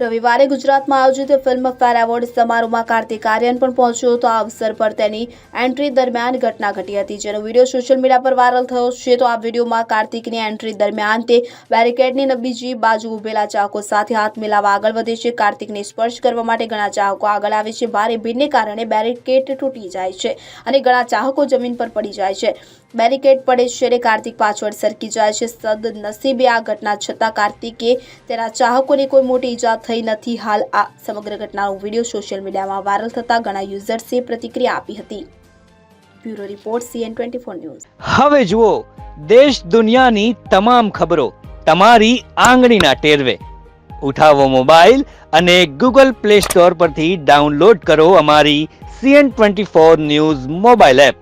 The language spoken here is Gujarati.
રવિવારે ગુજરાતમાં આયોજિત ફિલ્મફેર એવોર્ડ સમારોહમાં કાર્તિક આર્યન પણ પહોંચ્યો હતો. આ અવસર પર તેની એન્ટ્રી દરમિયાન ઘટના ઘટી હતી, જેનો વીડિયો સોશિયલ મીડિયા પર વાયરલ થયો છે. તો આ વિડીયોમાં કાર્તિકની એન્ટ્રી દરમિયાન તે બેરિકેડની બીજી બાજુ ઉભેલા ચાહકો સાથે હાથ મિલાવવા આગળ વધે છે. કાર્તિકને સ્પર્શ કરવા માટે ઘણા ચાહકો આગળ આવે છે. ભારે ભીડને કારણે બેરિકેડ તૂટી જાય છે અને ઘણા ચાહકો જમીન પર પડી જાય છે. બેરિકેડ પડે છે અને કાર્તિક પાછળ સરકી જાય છે. સદનસીબે આ ઘટના છતાં કાર્તિકે તેના ચાહકોને કોઈ મોટી ઈજા થઈ નથી હાલ આ સમગ્ર ઘટનાનો વીડિયો સોશિયલ મીડિયામાં વાયરલ થતાં ઘણા યુઝર્સે પ્રતિક્રિયા આપી હતી. Bureau report CN twenty four news. હવે જુઓ, દેશ દુનિયાની તમામ ખબરો તમારી આંગળીના ટેરવે. ઉઠાવો મોબાઈલ અને ગૂગલ પ્લે સ્ટોર પરથી ડાઉનલોડ કરો અમારી CN twenty four news mobile app.